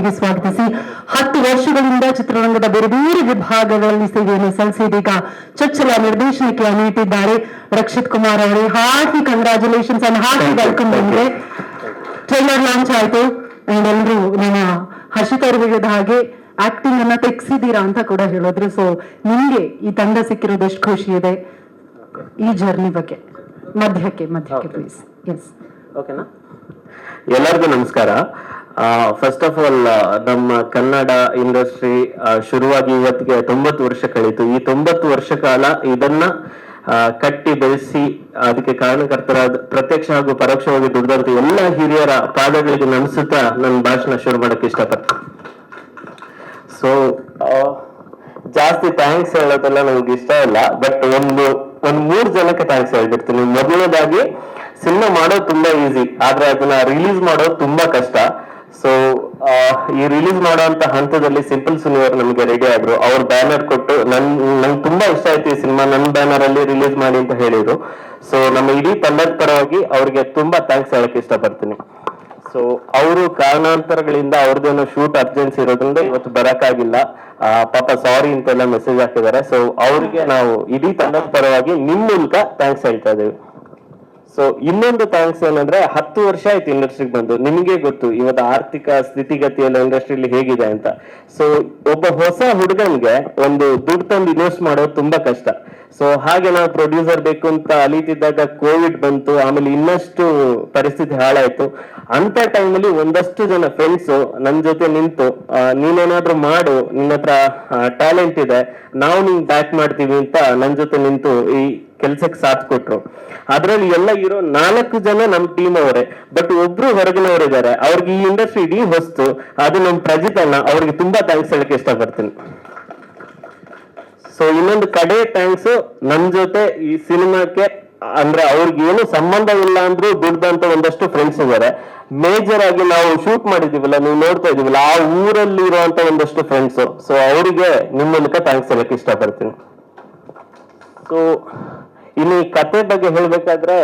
ವೇದಿಕೆಗೆ ಸ್ವಾಗತಿಸಿ. ಹತ್ತು ವರ್ಷಗಳಿಂದ ಚಿತ್ರರಂಗದ ಬೇರೆ ಬೇರೆ ವಿಭಾಗಗಳಲ್ಲಿ ಸೇವೆಯನ್ನು ಸಲ್ಲಿಸಿದೀಗ ಚೊಚ್ಚಲ ನಿರ್ದೇಶನಕ್ಕೆ ನೀಡಿದ್ದಾರೆ ರಕ್ಷಿತ್ ಕುಮಾರ್ ಅವರೇ hearty congratulations and hearty welcome ಬಂದ್ರೆ. ಟ್ರೈಲರ್ ಲಾಂಚ್ ಆಯ್ತು. ಅಂಡ್ ನಿಮ್ಮ ನಮ್ಮ ಹರ್ಷಿತ್ ಅವರು ಹೇಳಿದ ಹಾಗೆ ಆಕ್ಟಿಂಗ್ ಅನ್ನ ತೆಗ್ಸಿದ್ದೀರಾ ಅಂತ ಕೂಡ ಹೇಳಿದ್ರು. ಸೊ ನಿಮ್ಗೆ ಈ ತಂಡ ಸಿಕ್ಕಿರೋದು ಎಷ್ಟು ಖುಷಿ ಇದೆ? ಈ ಜರ್ನಿ ಬಗ್ಗೆ. ಮಧ್ಯಕ್ಕೆ ಮಧ್ಯಕ್ಕೆ ಪ್ಲೀಸ್ ಎಸ್ ಓಕೆನಾ ಎಲ್ಲರಿಗೂ ನಮಸ್ಕಾರ. ಫಸ್ಟ್ ಆಫ್ ಆಲ್ ನಮ್ಮ ಕನ್ನಡ ಇಂಡಸ್ಟ್ರಿ ಶುರುವಾಗಿ ಇವತ್ತಿಗೆ ತೊಂಬತ್ತು ವರ್ಷ ಕಳೀತು. ಈ ತೊಂಬತ್ತು ವರ್ಷ ಕಾಲ ಇದನ್ನ ಕಟ್ಟಿ ಬೆಳೆಸಿ, ಅದಕ್ಕೆ ಕಾರಣಕರ್ತರಾದ ಪ್ರತ್ಯಕ್ಷ ಹಾಗೂ ಪರೋಕ್ಷವಾಗಿ ದುಡಿದಂತ ಎಲ್ಲ ಹಿರಿಯರ ಪಾದಗಳಿಗೆ ನಮಿಸುತ್ತಾ ನನ್ನ ಭಾಷಣ ಶುರು ಮಾಡಕ್ಕೆ ಇಷ್ಟಪಡ್ತೀನಿ. ಸೊ ಜಾಸ್ತಿ ಥ್ಯಾಂಕ್ಸ್ ಹೇಳೋದೆಲ್ಲ ನನಗೆ ಇಷ್ಟ ಇಲ್ಲ. ಬಟ್ ಒಂದು, ಒಂದ್ ಮೂರ್ ಜನಕ್ಕೆ ಥ್ಯಾಂಕ್ಸ್ ಹೇಳ್ಬಿಡ್ತೀನಿ. ಮೊದಲನೇದಾಗಿ ಸಿನಿಮಾ ಮಾಡೋದು ತುಂಬಾ ಈಸಿ ಆದ್ರೆ ಅದನ್ನ ರಿಲೀಸ್ ಮಾಡೋದು ತುಂಬಾ ಕಷ್ಟ. ಸೊ ಈ ರಿಲೀಸ್ ಮಾಡುವಂತ ಹಂತದಲ್ಲಿ ಸಿಂಪಲ್ ಸುನಿಯರ್ ನಮಗೆ ರೆಡಿ ಆದ್ರು. ಅವ್ರ ಬ್ಯಾನರ್ ಕೊಟ್ಟು ನನ್, ನಂಗೆ ತುಂಬಾ ಇಷ್ಟ ಆಯ್ತು ಈ ಸಿನಿಮಾ. ನನ್ನ ಬ್ಯಾನರ್ ಅಲ್ಲಿ ರಿಲೀಸ್ ಮಾಡಿ ಅಂತ ಹೇಳಿದ್ರು. ಸೊ ನಮ್ಮ ಇಡೀ ತಂಡದ ಪರವಾಗಿ ಅವ್ರಿಗೆ ತುಂಬಾ ಥ್ಯಾಂಕ್ಸ್ ಹೇಳಕ್ ಇಷ್ಟಪಡ್ತೀನಿ. ಸೊ ಅವರು ಕಾರಣಾಂತರಗಳಿಂದ ಅವ್ರದ್ದೇನೋ ಶೂಟ್ ಅರ್ಜೆನ್ಸಿ ಇರೋದ್ರಿಂದ ಇವತ್ತು ಬರಕ್ಕಾಗಿಲ್ಲ. ಪಾಪ ಸಾರಿ ಅಂತೆಲ್ಲ ಮೆಸೇಜ್ ಹಾಕಿದ್ದಾರೆ. ಸೊ ಅವ್ರಿಗೆ ನಾವು ಇಡೀ ತಂಡದ ಪರವಾಗಿ ನಿಮ್ ಮೂಲಕ ಥ್ಯಾಂಕ್ಸ್ ಹೇಳ್ತಾ ಇದ್ದೀವಿ ಸೊ ಇನ್ನೊಂದು ಥ್ಯಾಂಕ್ಸ್ ಏನಂದ್ರೆ ಹತ್ತು ವರ್ಷ ಆಯ್ತು ಇಂಡಸ್ಟ್ರಿಗೆ ಬಂದು. ನಿಮಗೆ ಗೊತ್ತು, ಇವತ್ತು ಆರ್ಥಿಕ ಸ್ಥಿತಿಗತಿ ಎಲ್ಲ ಇಂಡಸ್ಟ್ರಿಲಿ ಹೇಗಿದೆ ಅಂತ. ಸೊ ಒಬ್ಬ ಹೊಸ ಹುಡುಗನ್ಗೆ ಒಂದು ದುಡ್ಡು ತಂದು ಇನ್ವೆಸ್ಟ್ ಮಾಡೋದು ತುಂಬಾ ಕಷ್ಟ. ಸೊ ಹಾಗೆ ನಾವು ಪ್ರೊಡ್ಯೂಸರ್ ಬೇಕು ಅಂತ ಅಲಿತಿದ್ದಾಗ ಕೋವಿಡ್ ಬಂತು, ಆಮೇಲೆ ಇನ್ನಷ್ಟು ಪರಿಸ್ಥಿತಿ ಹಾಳಾಯ್ತು. ಅಂತ ಟೈಮಲ್ಲಿ ಒಂದಷ್ಟು ಜನ ಫ್ರೆಂಡ್ಸ್ ನನ್ ಜೊತೆ ನಿಂತು ನೀನೇನಾದ್ರೂ ಮಾಡು ನಿನ್ನ ಹತ್ರ ಟ್ಯಾಲೆಂಟ್ ಇದೆ, ನಾವು ನಿಂಗೆ ಬ್ಯಾಕ್ ಮಾಡ್ತೀವಿ ಅಂತ ನನ್ ಜೊತೆ ನಿಂತು ಈ ಕೆಲ್ಸಕ್ಕೆ ಸಾಥ್ ಕೊಟ್ರು. ಅದ್ರಲ್ಲಿ ಎಲ್ಲ ಇರೋ ನಾಲ್ಕು ಜನ ನಮ್ ಟೀಮ್ ಅವರೇ. ಬಟ್ ಒಬ್ರು ಹೊರಗಿನವರಿದ್ದಾರೆ. ಅವ್ರಿಗೆ ಈ ಇಂಡಸ್ಟ್ರಿ ಇಡೀ ಹೊಸ್ತು. ಅದು ನಮ್ ಪ್ರಜಿತ್ ಅಣ್ಣ. ಅವ್ರಿಗೆ ತುಂಬಾ ಥ್ಯಾಂಕ್ಸ್ ಹೇಳಕ್ ಇಷ್ಟಪಡ್ತೀನಿ. ಸೊ ಇನ್ನೊಂದು ಕಡೆ ಥ್ಯಾಂಕ್ಸ್ ನಮ್ ಜೊತೆ ಈ ಸಿನಿಮಾಕ್ಕೆ ಅಂದ್ರೆ ಅವ್ರಿಗೆ ಏನು ಸಂಬಂಧ ಇಲ್ಲ ಅಂದ್ರೂ ದುಡ್ದಂತ ಒಂದಷ್ಟು ಫ್ರೆಂಡ್ಸ್ ಇದಾರೆ ಮೇಜರ್ ಆಗಿ ನಾವು ಶೂಟ್ ಮಾಡಿದೀವಲ್ಲ ನೀವು ನೋಡ್ತಾ ಇದೀವಲ್ಲ ಆ ಊರಲ್ಲಿ ಇರುವಂತ ಒಂದಷ್ಟು ಫ್ರೆಂಡ್ಸ್ ಸೊ ಅವರಿಗೆ ನಿಮ್ಮ ಮೂಲಕ ಥ್ಯಾಂಕ್ಸ್ ಹೇಳಕ್ ಇಷ್ಟಪಡ್ತೀನಿ. ಸೊ ಈ ಕತೆ ಬಗ್ಗೆ ಹೇಳ್ಬೇಕಾದ್ರೆ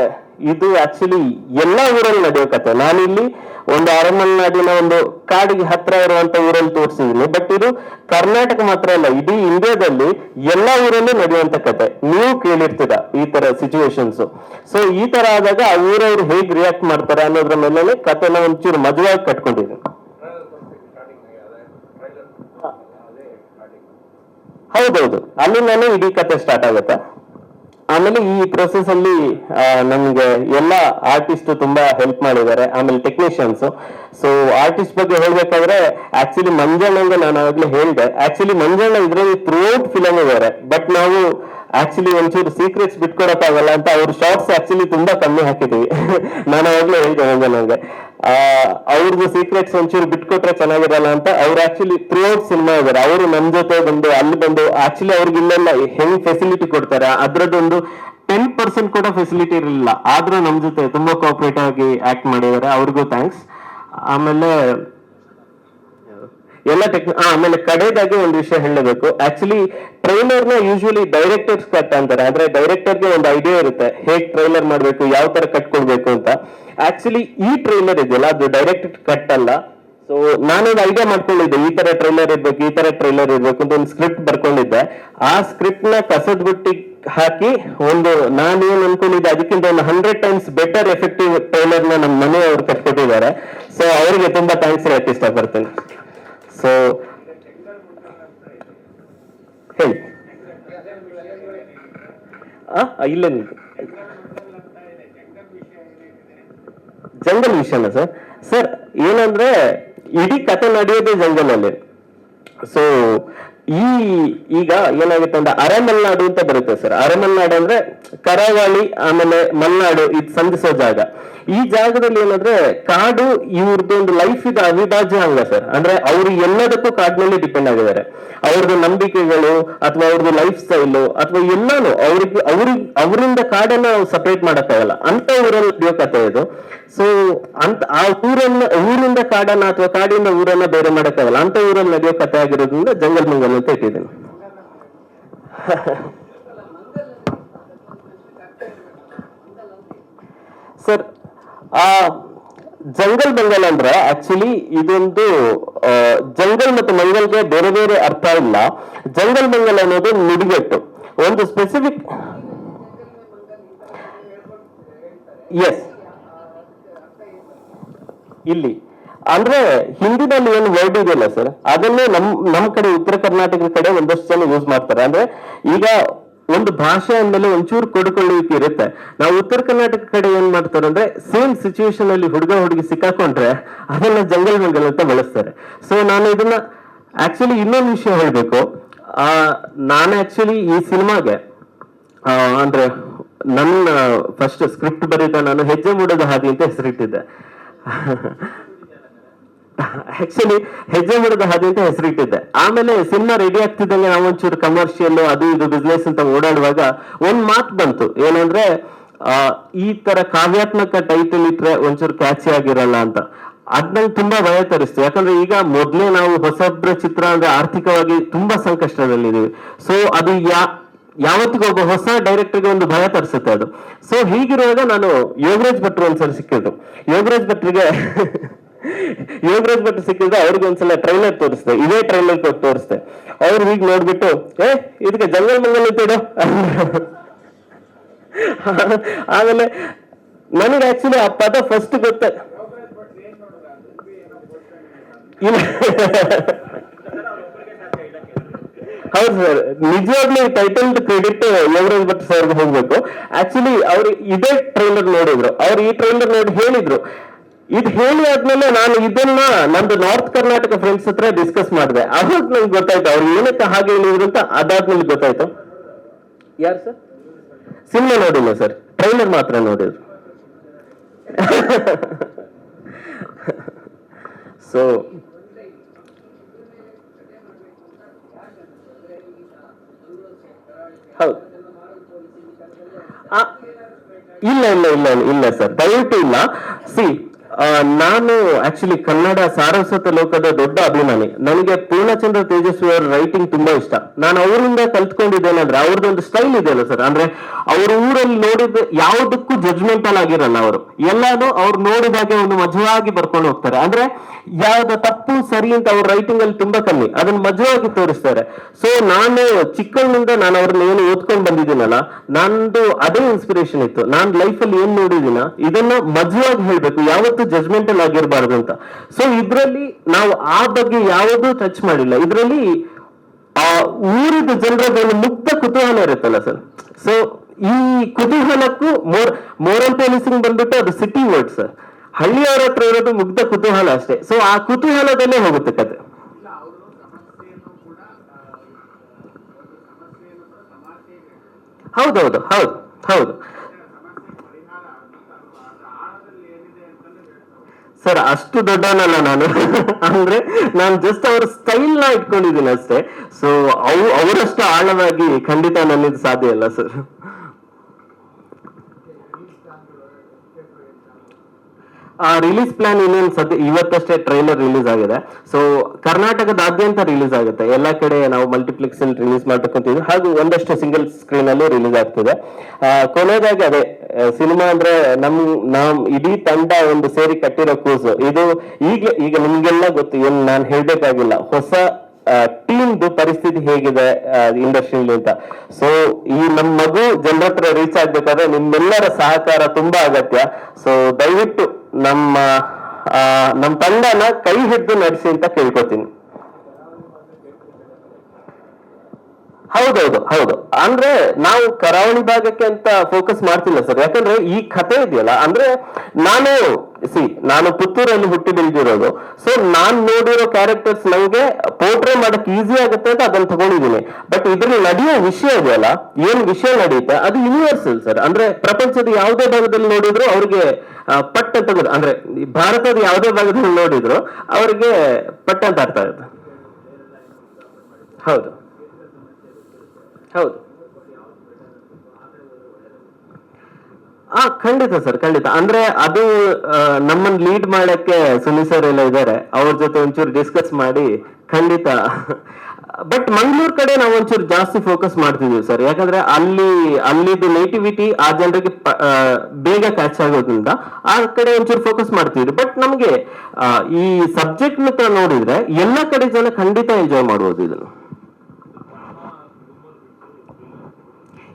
ಇದು ಆಕ್ಚುಲಿ ಎಲ್ಲ ಊರಲ್ಲಿ ನಡೆಯೋ ಕತೆ. ನಾನಿಲ್ಲಿ ಒಂದು ಅರಮಲ್ನಾಡಿನ ಒಂದು ಕಾಡಿಗೆ ಹತ್ರ ಇರುವಂತ ಊರಲ್ಲಿ ತೋರಿಸಿದೀನಿ ಬಟ್ ಇದು ಕರ್ನಾಟಕ ಮಾತ್ರ ಅಲ್ಲ, ಇಡೀ ಇಂಡಿಯಾದಲ್ಲಿ ಎಲ್ಲ ಊರಲ್ಲೂ ನಡೆಯುವಂತ ಕತೆ. ನೀವು ಕೇಳಿರ್ತೀರ ಈ ತರ ಸಿಚುವೇಶನ್ಸ್ ಸೊ ಈ ತರ ಆದಾಗ ಆ ಊರವ್ರು ಹೇಗ್ ರಿಯಾಕ್ಟ್ ಮಾಡ್ತಾರೆ ಅನ್ನೋದ್ರ ಮೇಲೆ ಕತೆನ ಒಂಚೂರು ಮಜವಾಗಿ ಕಟ್ಕೊಂಡಿದ್ದೀನಿ. ಹೌದೌದು. ಅಲ್ಲಿಂದಾನೇ ಇಡೀ ಕತೆ ಸ್ಟಾರ್ಟ್ ಆಗುತ್ತೆ. ಆಮೇಲೆ ಈ ಪ್ರೊಸೆಸ್ ಅಲ್ಲಿ ನಮ್ಗೆ ಎಲ್ಲ ಆರ್ಟಿಸ್ಟ್ ತುಂಬಾ ಹೆಲ್ಪ್ ಮಾಡಿದ್ದಾರೆ, ಆಮೇಲೆ ಟೆಕ್ನಿಷಿಯನ್ಸ್ ಸೊ ಆರ್ಟಿಸ್ಟ್ ಬಗ್ಗೆ ಹೇಳ್ಬೇಕಾದ್ರೆ ಆಕ್ಚುಲಿ ಮಂಜಣ್ಣಂಗೆ ನಾನು ಆಗ್ಲೇ ಹೇಳಿದೆ. ಆಕ್ಚುಲಿ ಮಂಜಣ್ಣ ಇದ್ರಲ್ಲಿ ಥ್ರೂಔಟ್ ಫಿಲಮ್ ಇದ್ದಾರೆ ಬಟ್ ನಾವು ಆಕ್ಚುಲಿ ಒಂಚೂರು ಸೀಕ್ರೆಟ್ಸ್ ಬಿಟ್ಕೊಡಕ್ಕಾಗಲ್ಲ ಅಂತ ಅವ್ರ ಶಾರ್ಟ್ಸ್ ಆಕ್ಚುಲಿ ತುಂಬಾ ಕಮ್ಮಿ ಹಾಕಿದೀವಿ. ನಾನು ಆಗ್ಲೇ ಹೇಳಿದೆ ಮಂಜಣ್ಣಂಗೆ. ಅವ್ರದ್ದು ಸೀಕ್ರೆಟ್ಸ್ ಒಂಚೂರು ಬಿಟ್ಕೊಟ್ರೆ ಚೆನ್ನಾಗಿರಲ್ಲ ಅಂತ ಅವ್ರು ಆಕ್ಚುಲಿ ಥ್ರೂಔಟ್ ಸಿನಿಮಾ ಇದಾರೆ. ಅವರು ನಮ್ಮ ಜೊತೆ ಬಂದು, ಅಲ್ಲಿ ಬಂದು ಆಕ್ಚುಲಿ ಅವ್ರಿಗೆ ಇಲ್ಲೆಲ್ಲ ಹೆಂಗ್ ಫೆಸಿಲಿಟಿ ಕೊಡ್ತಾರೆ? ಅದ್ರದ್ದೊಂದು ಟೆನ್ ಪರ್ಸೆಂಟ್ ಕೂಡ ಫೆಸಿಲಿಟಿ ಇರಲಿಲ್ಲ. ಆದ್ರೂ ನಮ್ಮ ಜೊತೆ ತುಂಬಾ ಕೋಆಪರೇಟ್ ಆಗಿ ಆಕ್ಟ್ ಮಾಡಿದ್ದಾರೆ. ಅವ್ರಿಗೂ ಥ್ಯಾಂಕ್ಸ್ ಆಮೇಲೆ ಎಲ್ಲ ಟೆಕ್ ಆಮೇಲೆ ಕಡೆದಾಗಿ ಒಂದು ವಿಷಯ ಹೇಳಬೇಕು. ಆಕ್ಚುಲಿ ಟ್ರೈಲರ್ನ ಯೂಶುವಲಿ ಡೈರೆಕ್ಟರ್ಸ್ ಕಟ್ ಅಂತಾರೆ. ಅಂದ್ರೆ ಡೈರೆಕ್ಟರ್ಗೆ ಒಂದು ಐಡಿಯಾ ಇರುತ್ತೆ. ಹೇಗ್ ಟ್ರೈಲರ್ ಮಾಡ್ಬೇಕು, ಯಾವ ತರ ಕಟ್ ಕೊಡ್ಬೇಕು ಅಂತ. ಆಕ್ಚುಲಿ ಈ ಟ್ರೈಲರ್ ಇದೆಯಲ್ಲ, ಅದು ಡೈರೆಕ್ಟ್ ಕಟ್ ಅಲ್ಲ. ಸೊ ನಾನೊಂದು ಐಡಿಯಾ ಮಾಡ್ಕೊಂಡಿದ್ದೆ. ಈ ತರ ಟ್ರೈಲರ್ ಇರ್ಬೇಕು, ಈ ತರ ಟ್ರೈಲರ್ ಇರ್ಬೇಕು ಅಂತ ಒಂದು ಸ್ಕ್ರಿಪ್ಟ್ ಬರ್ಕೊಂಡಿದ್ದೆ. ಆ ಸ್ಕ್ರಿಪ್ಟ್ನ ಕಸದ ಬುಟ್ಟಿ ಹಾಕಿ ಒಂದು, ನಾನೇನ್ ಅನ್ಕೊಂಡಿದ್ದೆ, ಅದಕ್ಕಿಂತ ಒಂದು ಹಂಡ್ರೆಡ್ ಟೈಮ್ಸ್ ಬೆಟರ್ ಎಫೆಕ್ಟಿವ್ ಟ್ರೈಲರ್ನ ನಮ್ಮ ಮನೆಯವರು ಕಟ್ಕೊಟ್ಟಿದ್ದಾರೆ ಸೊ ಅವರಿಗೆ ತುಂಬಾ ಥ್ಯಾಂಕ್ಸ್ ಹೇಳಕ್ ಇಷ್ಟಪಡ್ತೇನೆ ಸೊ ಹೇಳಿ ಇಲ್ಲ. ಜಂಗಲ್ ವಿಷಯನ ಸರ್. ಸರ್, ಏನಂದ್ರೆ ಇಡೀ ಕತೆ ನಡೆಯೋದು ಜಂಗಲಲ್ಲಿ. ಸೊ ಈ, ಈಗ ಏನಾಗುತ್ತೆ ಅಂದ್ರೆ ಅರೆಮಲ್ನಾಡು ಅಂತ ಬರುತ್ತೆ ಸರ್. ಅರೆಮಲ್ನಾಡು ಅಂದ್ರೆ ಕರಾವಳಿ, ಆಮೇಲೆ ಮಲ್ನಾಡು, ಇದು ಸಂಧಿಸೋ ಜಾಗ. ಈ ಜಾಗದಲ್ಲಿ ಏನಂದ್ರೆ ಕಾಡು ಇವ್ರದ್ದು ಒಂದು ಲೈಫ್ ಇದೆ ಅವಿಭಾಜ್ಯ ಅಂಗ ಸರ್ ಅಂದ್ರೆ ಅವರು ಎಲ್ಲದಕ್ಕೂ ಕಾಡಿನಲ್ಲಿ ಡಿಪೆಂಡ್ ಆಗಿದ್ದಾರೆ. ಅವ್ರದ್ದು ನಂಬಿಕೆಗಳು ಅಥವಾ ಅವ್ರದ್ದು ಲೈಫ್ ಸ್ಟೈಲು ಅಥವಾ ಎಲ್ಲಾನು ಅವ್ರಿಗೆ ಅವ್ರಿಗೆ, ಅವರಿಂದ ಕಾಡನ್ನ ಸಪರೇಟ್ ಮಾಡಕ್ಕಾಗಲ್ಲ. ಅಂತ ಊರಲ್ಲಿ ನಡೆಯೋ ಕಥೆ ಇದು. ಸೊ ಅಂತ ಆ ಊರನ್ನ, ಊರಿಂದ ಕಾಡನ್ನ ಅಥವಾ ಕಾಡಿಂದ ಊರನ್ನ ಬೇರೆ ಮಾಡಕ್ಕಾಗಲ್ಲ. ಅಂತ ಊರಲ್ಲಿ ನಡೆಯೋ ಕಥೆ ಆಗಿರೋದ್ರಿಂದ ಜಂಗಲ್ ಮಂಗಲ್ ಅಂತ ಇಟ್ಟಿದ್ದೀನಿ ಸರ್ ಆ, ಜಂಗಲ್ ಮಂಗಲ್ ಅಂದ್ರೆ ಆಕ್ಚುಲಿ ಇದೊಂದು ಜಂಗಲ್ ಮತ್ತು ಮಂಗಲ್ಗೆ ಬೇರೆ ಬೇರೆ ಅರ್ಥ ಇಲ್ಲ. ಜಂಗಲ್ ಮಂಗಲ್ ಅನ್ನೋದು ನುಡಿಗಟ್ಟು. ಒಂದು ಸ್ಪೆಸಿಫಿಕ್ ಎಸ್ ಇಲ್ಲಿ. ಅಂದ್ರೆ ಹಿಂದಿನಲ್ಲಿ ಏನು ವರ್ಡ್ ಇದೆಯಲ್ಲ ಸರ್ ಅದನ್ನೇ ನಮ್ ನಮ್ ಕಡೆ ಉತ್ತರ ಕರ್ನಾಟಕದ ಕಡೆ ಒಂದಷ್ಟು ಜನ ಯೂಸ್ ಮಾಡ್ತಾರೆ. ಅಂದ್ರೆ ಈಗ ಒಂದು ಭಾಷೆ ಅಂದ್ಮೇಲೆ ಒಂಚೂರು ಕೊಡುಕೊಳ್ಳುವಿಕೆ ಇರುತ್ತೆ. ನಾವು ಉತ್ತರ ಕರ್ನಾಟಕ ಕಡೆ ಏನ್ ಮಾಡ್ತಾರೆ ಅಂದ್ರೆ ಸೇಮ್ ಸಿಚುವೇಶನ್ ಅಲ್ಲಿ ಹುಡುಗ ಹುಡುಗಿ ಸಿಕ್ಕಾಕೊಂಡ್ರೆ ಅದನ್ನ ಜಂಗಲ್ ಮಂಗಲ್ ಅಂತ ಬಳಸ್ತಾರೆ. ಸೊ ನಾನು ಇದನ್ನ ಆಕ್ಚುಲಿ ಇನ್ನೊಂದು ವಿಷಯ ಹೇಳ್ಬೇಕು. ಆ, ನಾನು ಆಕ್ಚುಲಿ ಈ ಸಿನಿಮಾಗೆ ಅಂದ್ರೆ ನನ್ನ ಫಸ್ಟ್ ಸ್ಕ್ರಿಪ್ಟ್ ಬರೀತಾ ನಾನು ಹೆಜ್ಜೆ ಮೂಡದ ಹಾದಿ ಅಂತ ಹೆಸರಿಟ್ಟಿದ್ದೆ. ಆಕ್ಚುಲಿ ಹೆಜ್ಜೆ ಮೂಡದ ಹಾಗೆ ಅಂತ ಹೆಸರಿಟ್ಟಿದ್ದೆ. ಆಮೇಲೆ ಸಿನಿಮಾ ರೆಡಿ ಆಗ್ತಿದ್ದಂಗೆ ನಾವು ಒಂಚೂರು ಕಮರ್ಷಿಯಲ್ ಅದು ಇದು ಬಿಸ್ನೆಸ್ ಅಂತ ಓಡಾಡುವಾಗ ಒಂದ್ ಮಾತು ಬಂತು. ಏನಂದ್ರೆ ಆ, ಈ ತರ ಕಾವ್ಯಾತ್ಮಕ ಟೈಟಲ್ ಇಟ್ರೆ ಒಂಚೂರು ಕ್ಯಾಚಿ ಆಗಿರಲ್ಲ ಅಂತ. ಅದ್ ತುಂಬಾ ಭಯ ತರಿಸ್ತು. ಯಾಕಂದ್ರೆ ಈಗ ಮೊದ್ಲೇ ನಾವು ಹೊಸಬ್ರ ಚಿತ್ರ ಅಂದ್ರೆ ಆರ್ಥಿಕವಾಗಿ ತುಂಬಾ ಸಂಕಷ್ಟದಲ್ಲಿದ್ದೀವಿ. ಸೊ ಅದು ಯಾ ಯಾವತ್ತಿಗೂ ಒಬ್ಬ ಹೊಸ ಡೈರೆಕ್ಟರ್ಗೆ ಒಂದು ಭಯ ತರಿಸುತ್ತೆ ಅದು. ಸೊ ಹೀಗಿರುವಾಗ ನಾನು ಯೋಗರಾಜ್ ಭಟ್ರು ಒಂದ್ಸರಿ ಸಿಕ್ಕಿದ್ರು ಯೋಗರಾಜ್ ಭಟ್ರಿಗೆ ಯೋಗರಾಜ್ ಭಟ್ ಸಿಕ್ಕಿದ್ರೆ ಅವ್ರಿಗೆ ಒಂದ್ಸಲ ಟ್ರೈಲರ್ ತೋರಿಸ್ದೆ, ಇದೇ ಟ್ರೈಲರ್ ಕೊಟ್ಟು ತೋರಿಸ್ದೆ. ಅವ್ರು ಹೀಗೆ ನೋಡ್ಬಿಟ್ಟು, ಏ, ಇದಕ್ಕೆ ಜಂಗಲ್ ಮಂಗಲ್ ಅಂತಿಡು ಆಮೇಲೆ ನನಗೆ ಆಕ್ಚುಲಿ ಆ ಪದ ಫಸ್ಟ್ ಗೊತ್ತ. ಹೌದು ಸರ್, ನಿಜವಾಗ್ಲೂ title credit Yogaraj Bhat sir ಹೋಗ್ಬೇಕು. ಆಕ್ಚುಲಿ ಅವ್ರು ಇದೇ ಟ್ರೈಲರ್ ನೋಡಿದ್ರು. ಅವ್ರು ಈ ಟ್ರೈಲರ್ ನೋಡಿ ಹೇಳಿದ್ರು. ಇದು ಹೇಳಿ ಆದ್ಮೇಲೆ ನಾನು ಇದನ್ನ ನಂದು ನಾರ್ತ್ ಕರ್ನಾಟಕ ಫ್ರೆಂಡ್ಸ್ ಹತ್ರ ಡಿಸ್ಕಸ್ ಮಾಡಿದೆ. ಅವಾಗ ನಂಗೆ ಗೊತ್ತಾಯ್ತು. ಅವ್ರು ಏನಕ್ಕೆ ಹಾಗೆ ಹೇಳಿದ್ರು ಅಂತ ಅದಾದ್ಮೇಲೆ ಗೊತ್ತಾಯ್ತು. ಯಾರು ಸರ್? ಸಿನಿಮಾ ನೋಡಿಲ್ಲ ಸರ್. ಟ್ರೈಲರ್ ಮಾತ್ರ ನೋಡಿದ್ರು. ಸೊ ಹೌದು. ಇಲ್ಲ ಇಲ್ಲ ಇಲ್ಲ ಇಲ್ಲ ಸರ್. ದಯವಿಟ್ಟು ಇಲ್ಲ. ಸಿ ನಾನು ಆಕ್ಚುಲಿ ಕನ್ನಡ ಸಾರಸ್ವತ ಲೋಕದ ದೊಡ್ಡ ಅಭಿಮಾನಿ. ನನಗೆ ಪೂರ್ಣಚಂದ್ರ ತೇಜಸ್ವಿ ಅವರ ರೈಟಿಂಗ್ ತುಂಬಾ ಇಷ್ಟ. ನಾನು ಅವರಿಂದ ಕಲ್ತ್ಕೊಂಡಿದ್ದೇನಂದ್ರೆ ಅವ್ರದ್ದೊಂದು ಸ್ಟೈಲ್ ಇದೆ ಅಲ್ಲ ಸರ್ ಅಂದ್ರೆ ಅವ್ರ ಊರಲ್ಲಿ ನೋಡಿದ ಯಾವುದಕ್ಕೂ ಜಜ್ಮೆಂಟಲ್ ಆಗಿರಲ್ಲ ಅವರು. ಎಲ್ಲಾನು ಅವ್ರು ನೋಡಿದಾಗೆ ಒಂದು ಮಜವಾಗಿ ಬರ್ಕೊಂಡು ಹೋಗ್ತಾರೆ. ಅಂದ್ರೆ ಯಾವ್ದ ತಪ್ಪು ಸರಿ ಅಂತ ಅವ್ರ ರೈಟಿಂಗ್ ಅಲ್ಲಿ ತುಂಬಾ ಕಮ್ಮಿ. ಅದನ್ನ ಮಜವಾಗಿ ತೋರಿಸ್ತಾರೆ. ಸೊ ನಾನು ಚಿಕ್ಕವನಿಂದ ನಾನು ಅವ್ರನ್ನ ಏನು ಓದ್ಕೊಂಡು ಬಂದಿದ್ದೀನಲ್ಲ, ನಂದು ಅದೇ ಇನ್ಸ್ಪಿರೇಷನ್ ಇತ್ತು. ನಾನ್ ಲೈಫ್ ಅಲ್ಲಿ ಏನ್ ನೋಡಿದೀನ ಇದನ್ನ ಮಜವಾಗಿ ಹೇಳ್ಬೇಕು. ಯಾವತ್ತು ಜಜ್ಮೆಂಟಲ್ ಆಗಿರಬಾರ್ದು ಅಂತ. ಸೊ ಇದ್ರಲ್ಲಿ ನಾವು ಆ ಬಗ್ಗೆ ಯಾವುದೂ ಟಚ್ ಮಾಡಿಲ್ಲ. ಇದರಲ್ಲಿ, ಆ, ಊರಿದ ಜನರದ ಒಂದು ಮುಕ್ತ ಕುತೂಹಲ ಇರುತ್ತಲ್ಲ ಸರ್ ಸೊ ಈ ಕುತೂಹಲಕ್ಕೂ ಮೋರ್ ಮೋರಲ್ ಪೊಲೀಸಿಂಗ್ ಬಂದ್ಬಿಟ್ಟು ಅದು ಸಿಟಿ ವರ್ಡ್ ಸರ್ ಹಳ್ಳಿಯವರ ಹತ್ರ ಇರೋದು ಮುಗ್ಧ ಕುತೂಹಲ ಅಷ್ಟೇ. ಸೊ ಆ ಕುತೂಹಲದಲ್ಲೇ ಹೋಗುತ್ತೆ ಕತೆ. ಹೌದೌದು, ಹೌದು ಹೌದು. ಸರ್, ಅಷ್ಟು ದೊಡ್ಡನಲ್ಲ ನಾನು. ಅಂದ್ರೆ ನಾನು ಜಸ್ಟ್ ಅವ್ರ ಸ್ಟೈಲ್ನ ಇಟ್ಕೊಂಡಿದ್ದೀನಿ ಅಷ್ಟೇ. ಸೊ ಅವು ಅವರಷ್ಟು ಆಳವಾಗಿ ಖಂಡಿತ ನನ್ನದು ಸಾಧ್ಯ ಇಲ್ಲ, ಸರ್. ರಿಲೀಸ್ ಪ್ಲಾನ್ ಇನ್ನೇನು ಸದ್ಯ ಇವತ್ತಷ್ಟೇ ಟ್ರೈಲರ್ ರಿಲೀಸ್ ಆಗಿದೆ. ಸೊ ಕರ್ನಾಟಕದಾದ್ಯಂತ ರಿಲೀಸ್ ಆಗುತ್ತೆ. ಎಲ್ಲಾ ಕಡೆ ನಾವು ಮಲ್ಟಿಪ್ಲೆಕ್ಸ್ ಅಲ್ಲಿ ರಿಲೀಸ್ ಮಾಡ್ಬೇಕಂತಿದ್ವಿ ಹಾಗೂ ಒಂದಷ್ಟು ಸಿಂಗಲ್ ಸ್ಕ್ರೀನ್ ಅಲ್ಲಿ ರಿಲೀಸ್ ಆಗ್ತಿದೆ. ಕೊನೆಯದಾಗಿ ಅದೇ ಸಿನಿಮಾ ಅಂದ್ರೆ ನಮ್ ನಮ್ ಇಡೀ ತಂಡ ಒಂದು ಸೇರಿ ಕಟ್ಟಿರೋ ಕೂಸು. ಇದು ಈಗ ಈಗ ನಿಮ್ಗೆಲ್ಲ ಗೊತ್ತು, ಏನ್ ನಾನು ಹೇಳ್ಬೇಕಾಗಿಲ್ಲ. ಹೊಸ ಟೀಮ್ದು ಪರಿಸ್ಥಿತಿ ಹೇಗಿದೆ ಇಂಡಸ್ಟ್ರಿಯಲ್ಲಿ ಅಂತ. ಸೊ ಈ ನಮ್ಮ ಮಗು ಜನರ ಹತ್ರ ರೀಚ್ ಆಗ್ಬೇಕಾದ್ರೆ ನಿಮ್ಮೆಲ್ಲರ ಸಹಕಾರ ತುಂಬಾ ಅಗತ್ಯ. ಸೊ ದಯವಿಟ್ಟು ನಮ್ಮ ಆ, ನಮ್ ತಂಡನ ಕೈ ಹಿಡಿದು ನಡೆಸಿ ಅಂತ ಕೇಳ್ಕೊತೀನಿ. ಹೌದೌದು, ಹೌದು. ಅಂದ್ರೆ ನಾವು ಕರಾವಳಿ ಭಾಗಕ್ಕೆ ಅಂತ ಫೋಕಸ್ ಮಾಡ್ತಿಲ್ಲ ಸರ್ ಯಾಕಂದ್ರೆ ಈ ಕಥೆ ಇದೆಯಲ್ಲ, ಅಂದ್ರೆ ನಾನು ಸಿ ನಾನು ಪುತ್ತೂರಲ್ಲಿ ಹುಟ್ಟಿ ಬೆಳೆದಿರೋದು. ಸೊ ನಾನ್ ನೋಡಿರೋ ಕ್ಯಾರೆಕ್ಟರ್ಸ್ ನಂಗೆ ಪೋರ್ಟ್ರೇ ಮಾಡಕ್ ಈಸಿ ಆಗುತ್ತೆ ಅಂತ ಅದನ್ನ ತಗೊಂಡಿದ್ದೀನಿ. ಬಟ್ ಇದ್ರಲ್ಲಿ ನಡೆಯೋ ವಿಷಯ ಇದೆಯಲ್ಲ, ಏನ್ ವಿಷಯ ನಡೆಯುತ್ತೆ, ಅದು ಯೂನಿವರ್ಸಲ್ ಸರ್ ಅಂದ್ರೆ ಪ್ರಪಂಚದ ಯಾವುದೇ ಭಾಗದಲ್ಲಿ ನೋಡಿದ್ರು ಅವ್ರಿಗೆ ಪಟ್ಟ ತಗೋದು, ಅಂದ್ರೆ ಭಾರತದ ಯಾವುದೇ ಭಾಗದಲ್ಲಿ ನೋಡಿದ್ರು ಅವ್ರಿಗೆ ಪಟ್ ಅಂತ ಅರ್ಥ ಆಗುತ್ತೆ. ಹೌದು. ಹೌದು. ಆ, ಖಂಡಿತ ಸರ್, ಖಂಡಿತ. ಅಂದ್ರೆ ಅದು ನಮ್ಮನ್ ನಮ್ಮನ್ನ ಲೀಡ್ ಮಾಡಕ್ಕೆ ಸುನಿ ಸರ್ ಎಲ್ಲ ಇದ್ದಾರೆ ಅವ್ರ ಜೊತೆ ಒಂಚೂರು ಡಿಸ್ಕಸ್ ಮಾಡಿ, ಖಂಡಿತ. ಬಟ್ ಮಂಗಳೂರು ಕಡೆ ನಾವು ಒಂಚೂರು ಜಾಸ್ತಿ ಫೋಕಸ್ ಮಾಡ್ತಿದೀವಿ ಸರ್ ಯಾಕಂದ್ರೆ ಅಲ್ಲಿ ಅಲ್ಲಿದು ನೇಟಿವಿಟಿ ಆ ಜನರಿಗೆ ಬೇಗ ಕ್ಯಾಚ್ ಆಗೋದ್ರಿಂದ ಆ ಕಡೆ ಒಂಚೂರು ಫೋಕಸ್ ಮಾಡ್ತಿದ್ವಿ. ಬಟ್ ನಮಗೆ ಈ ಸಬ್ಜೆಕ್ಟ್ ನೋಡಿದ್ರೆ ಎಲ್ಲ ಕಡೆ ಜನ ಖಂಡಿತ ಎಂಜಾಯ್ ಮಾಡ್ಬೋದು ಇದನ್ನು.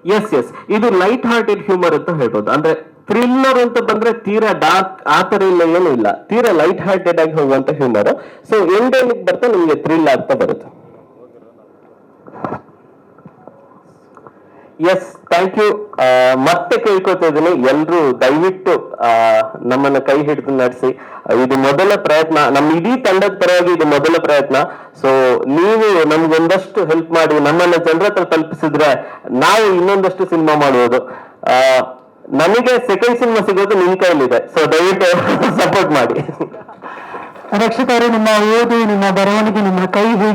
ಎಸ್ ಎಸ್ ಇದು ಲೈಟ್ ಹಾರ್ಟೆಡ್ ಹ್ಯೂಮರ್ ಅಂತ ಹೇಳ್ಬೋದು. ಅಂದ್ರೆ ಥ್ರಿಲ್ಲರ್ ಅಂತ ಬಂದ್ರೆ ತೀರಾ ಡಾರ್ಕ್ ಆ ಇಲ್ಲ ಏನೂ ಇಲ್ಲ. ತೀರಾ ಲೈಟ್ ಹಾರ್ಟೆಡ್ ಆಗಿ ಹೋಗುವಂತ ಹ್ಯೂಮರ್ ಸೊ ಎಂಡ್ ಬರ್ತಾ ನಿಮ್ಗೆ ಥ್ರಿಲ್ ಆಗ್ತಾ ಬರುತ್ತೆ. ಎಸ್ ಥ್ಯಾಂಕ್ ಯು ಮತ್ತೆ ಕೇಳ್ಕೊತಾ ಇದ್ದೀನಿ. ಎಲ್ರು ದಯವಿಟ್ಟು ನಮ್ಮನ್ನ ಕೈ ಹಿಡಿದು ನಡೆಸಿ. ಇದು ಮೊದಲ ಪ್ರಯತ್ನ. ನಮ್ಮ ಇಡೀ ತಂಡದ ಪರವಾಗಿ ಇದು ಮೊದಲ ಪ್ರಯತ್ನ. ಸೊ ನೀವು ನಮ್ಗೊಂದಷ್ಟು ಹೆಲ್ಪ್ ಮಾಡಿ, ನಮ್ಮನ್ನ ಜನರ ಹತ್ರ ತಲುಪಿಸಿದ್ರೆ ನಾವು ಇನ್ನೊಂದಷ್ಟು ಸಿನಿಮಾ ಮಾಡುವುದು. ನಮಗೆ ಸೆಕೆಂಡ್ ಸಿನಿಮಾ ಸಿಗೋದು ನಿಮ್ ಕೈಲಿದೆ ಸೊ ದಯವಿಟ್ಟು ಸಪೋರ್ಟ್ ಮಾಡಿ. ರಕ್ಷಿತ ಅವರು ನಿಮ್ಮ ಓದು, ನಿಮ್ಮ ಬರವಣಿಗೆ ನಿಮ್ಮ ಕೈ